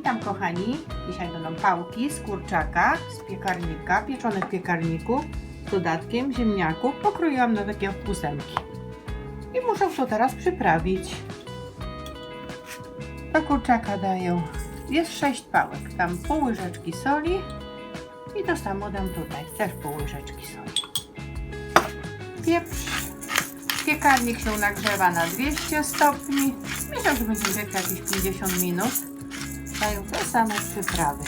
Witam kochani. Dzisiaj będą pałki z kurczaka, z piekarnika, pieczone w piekarniku z dodatkiem ziemniaków. Pokroiłam na takie ósemki. I muszę to teraz przyprawić. Do kurczaka daję, jest 6 pałek, tam pół łyżeczki soli i to samo dam tutaj, też pół łyżeczki soli. Pieprz. Piekarnik się nagrzewa na 200 stopni. Myślę, że będzie wiek jakieś 50 minut. Dają te same przyprawy.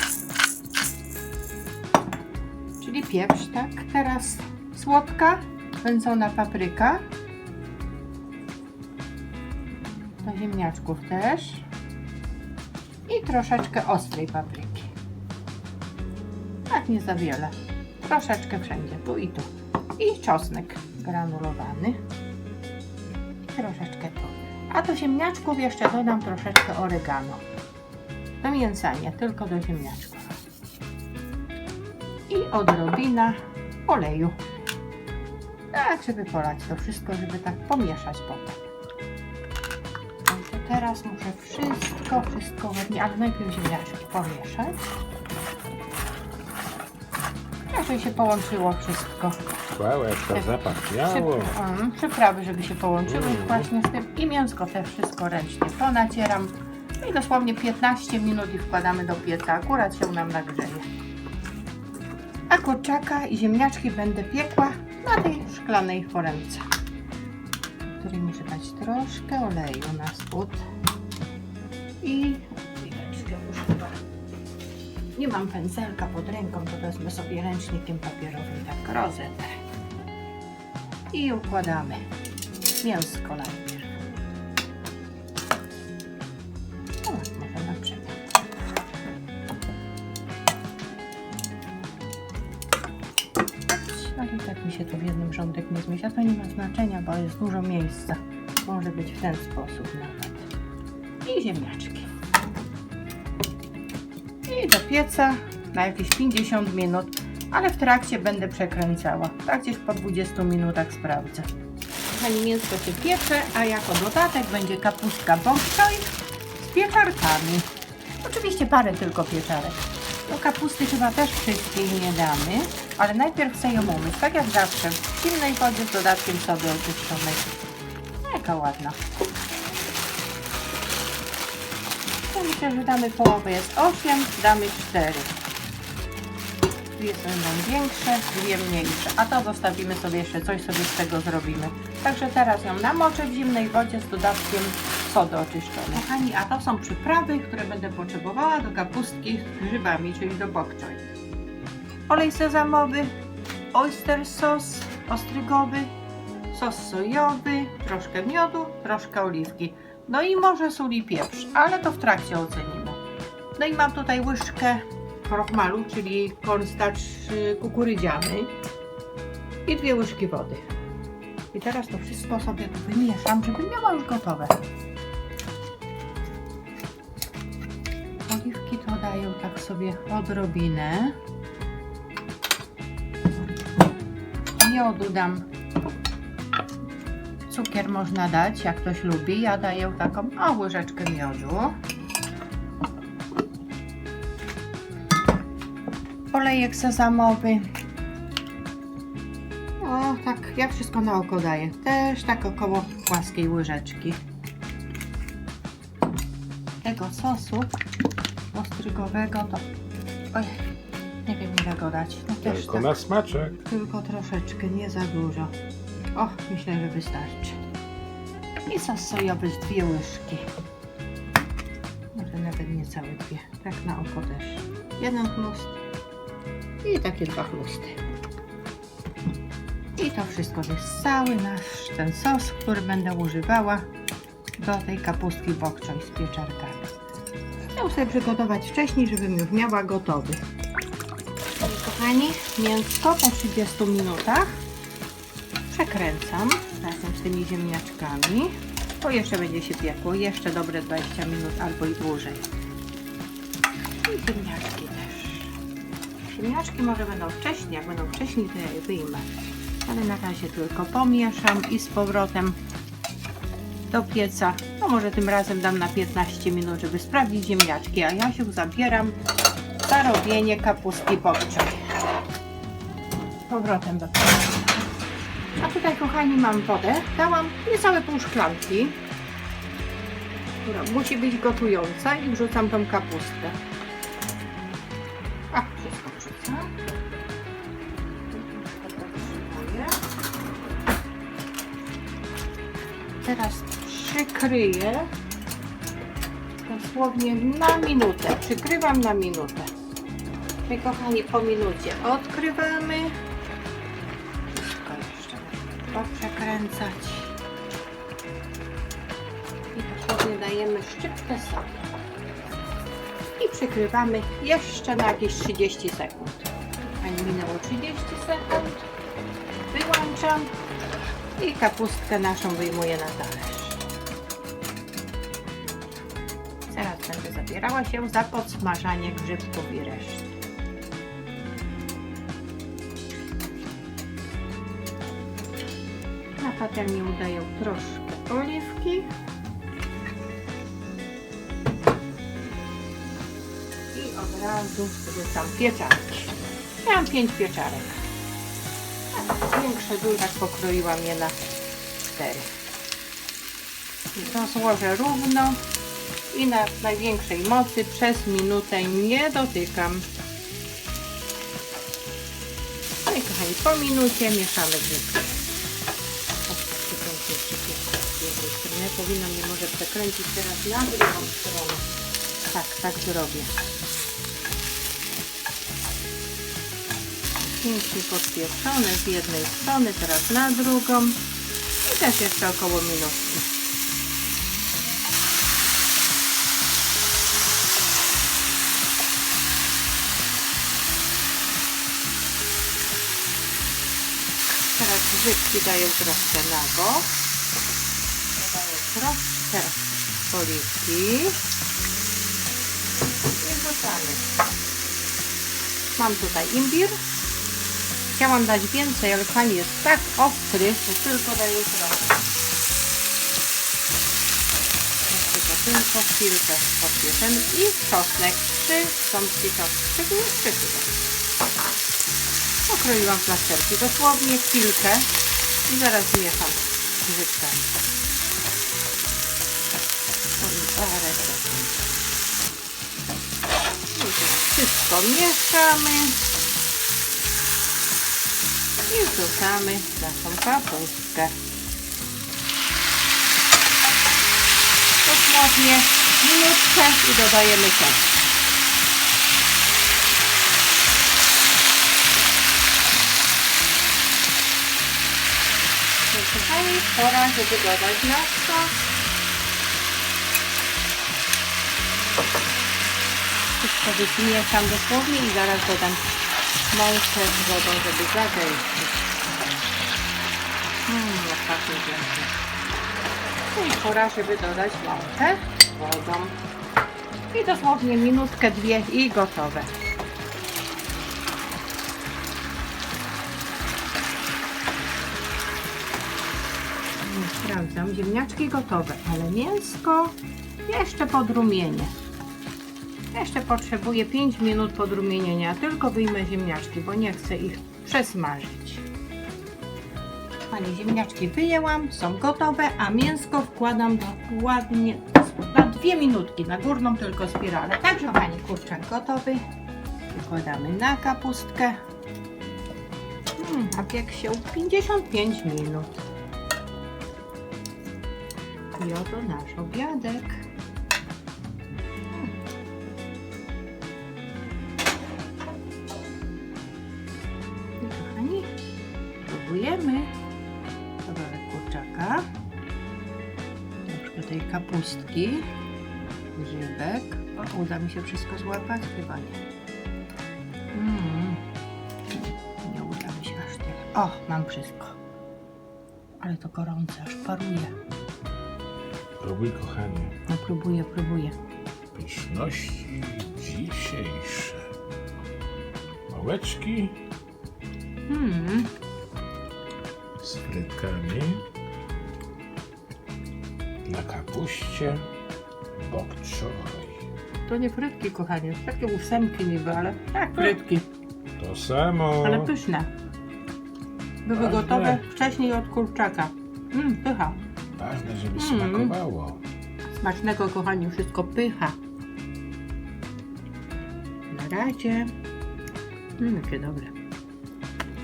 Czyli pieprz, tak? Teraz słodka, wędzona papryka. Do ziemniaczków też. I troszeczkę ostrej papryki. Tak, nie za wiele. Troszeczkę wszędzie, tu i tu. I czosnek granulowany. I troszeczkę tu. A do ziemniaczków jeszcze dodam troszeczkę oregano. Do mięsa nie, tylko do ziemniaczków. I odrobina oleju. Tak, żeby polać to wszystko, żeby tak pomieszać potem. Teraz muszę wszystko, wszystko ładnie, ale najpierw ziemniaczki pomieszać. Żeby się połączyło wszystko. Wow, jak to zapachniało. Przyp- mm, przyprawy, żeby się połączyły Mm. właśnie z tym i mięsko też wszystko ręcznie to nacieram i dosłownie 15 minut i wkładamy do pieca, akurat się nam nagrzeje. A kurczaka i ziemniaczki będę piekła na tej szklanej foremce, której muszę dać troszkę oleju na spód i już chyba nie mam pędzelka pod ręką, to wezmę sobie ręcznikiem papierowym tak rozetę i układamy mięsko najpierw. Mi się tu w jednym rządek nie zmieści, to nie ma znaczenia, bo jest dużo miejsca. Może być w ten sposób nawet. I ziemniaczki. I do pieca na jakieś 50 minut, ale w trakcie będę przekręcała. Tak gdzieś po 20 minutach sprawdzę. Kochani, mięsko się piecze, a jako dodatek będzie kapustka bokczoj z pieczarkami. Oczywiście parę tylko pieczarek. Do kapusty chyba też wszystkiej nie damy, ale najpierw chcę ją umyć, tak jak zawsze, w zimnej wodzie z dodatkiem sody oczyszczonej. Jaka ładna. To myślę, że damy połowę, jest 8, damy 4. Dwie będą większe, dwie mniejsze, a to zostawimy sobie jeszcze, coś sobie z tego zrobimy. Także teraz ją namoczę w zimnej wodzie z dodatkiem sody oczyszczonej. Kochani, a to są przyprawy, które będę potrzebowała do kapustki z grzybami, czyli do bok choy. Olej sezamowy, oyster sos ostrygowy, sos sojowy, troszkę miodu, troszkę oliwki. No i może sól i pieprz, ale to w trakcie ocenimy. No i mam tutaj łyżkę krochmalu, czyli cornstarch y, kukurydziany i dwie łyżki wody. I teraz to wszystko sobie wymieszam, żeby miała już gotowe. Daję tak sobie odrobinę. Miodu dam. Cukier można dać, jak ktoś lubi. Ja daję taką o, łyżeczkę miodu. olejek sezamowy. O, tak, ja wszystko na oko daję. Też tak około płaskiej łyżeczki. Tego sosu ostrygowego to... Oj, nie wiem ile go dać. No też Tylko tak, na smaczek. tylko troszeczkę, nie za dużo. O, myślę, że wystarczy. I sos sojowy z dwie łyżki. Może nawet nie całe dwie. Tak na oko też. Jeden chlust i takie dwa chlusty. I to wszystko jest cały nasz ten sos, który będę używała do tej kapustki bokczoj z pieczarkami. Chciałam sobie przygotować wcześniej, żebym już miała gotowy. Kochani, mięsko po 30 minutach przekręcam razem z tymi ziemniaczkami. To jeszcze będzie się piekło, jeszcze dobre 20 minut albo i dłużej. I ziemniaczki też. Ziemniaczki może będą wcześniej, jak będą wcześniej to ja je wyjmę. Ale na razie tylko pomieszam i z powrotem do pieca. No może tym razem dam na 15 minut, żeby sprawdzić ziemniaczki, a ja się zabieram za robienie kapustki bobczej. Powrotem do pieca. A tutaj, kochani, mam wodę. Dałam niecałe pół szklanki, która musi być gotująca i wrzucam tą kapustę. A, wszystko wrzucam. Teraz przykryję dosłownie na minutę. Przykrywam na minutę. My kochani po minucie odkrywamy. Wszystko jeszcze trzeba przekręcać. I dosłownie dajemy szczyptę soli. I przykrywamy jeszcze na jakieś 30 sekund. Ani minęło 30 sekund. Wyłączam i kapustkę naszą wyjmuję na talerz. Będę zabierała się za podsmażanie grzybków i reszty. Na patelnię udaję troszkę oliwki. I od razu wrzucam pieczarki. Miałam 5 pieczarek. Większe duże pokroiłam je na 4. I to złożę równo i na największej mocy przez minutę nie dotykam. No i kochani, po minucie mieszamy grzybki. Strony. Powinnam je może przekręcić teraz na drugą stronę. Tak, tak zrobię. Pięknie podpieczone z jednej strony, teraz na drugą. I też jeszcze około minutki. Grzybki daję troszkę na bok. Dodaję troszkę oliwki. I wrzucamy. Mam tutaj imbir. Chciałam dać więcej, ale pan jest tak ostry, że tylko daję trochę. To tylko chwilkę podpieszemy. I czosnek. Trzy ząbki czosnku. Trzy chyba. Pokroiłam plasterki dosłownie chwilkę i zaraz mieszam z grzybkami. I parę sekund. I teraz wszystko mieszamy i wrzucamy naszą kapustkę. Dosłownie minutkę i dodajemy sos. Kochani, pora, żeby dodać nasz sos. Wszystko wymieszam dosłownie i zaraz dodam mąkę z wodą, żeby zagęścić. Mmm, jak pachnie pięknie. No i pora, żeby dodać mąkę z wodą. I dosłownie minutkę, dwie i gotowe. Mm, Sprawdzam, ziemniaczki gotowe, ale mięsko jeszcze podrumienie. Jeszcze potrzebuję 5 minut podrumienienia, tylko wyjmę ziemniaczki, bo nie chcę ich przesmażyć. Panie ziemniaczki wyjęłam, są gotowe, a mięsko wkładam dokładnie na dwie minutki, na górną tylko spiralę. Także pani kurczak gotowy. Wkładamy na kapustkę. Hmm, a piek się 55 minut. I oto nasz obiadek. I kochani, próbujemy kawałek kurczaka, troszkę tej kapustki, grzybek. O, uda mi się wszystko złapać? Chyba nie. Mm. Nie uda mi się aż tyle. O, mam wszystko. Ale to gorące, aż paruje. Próbuj, kochanie. No próbuję, próbuję. Pyszności dzisiejsze. Małeczki Hmm, z frytkami. Na kapuście bok choy. To nie frytki, kochanie. Takie ósemki niby, ale tak, frytki. To samo. Ale pyszne. Były Ważne. gotowe wcześniej od kurczaka. Mmm, pycha. Ważne, żeby Mm. smakowało. Smacznego, kochani, wszystko pycha. Na razie. Mmm, jakie dobre.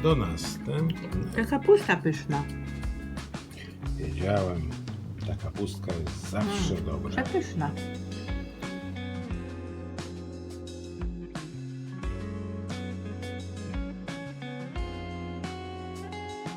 Do następnego. Ta kapusta pyszna. Wiedziałem, ta kapustka jest zawsze dobra. Przepyszna.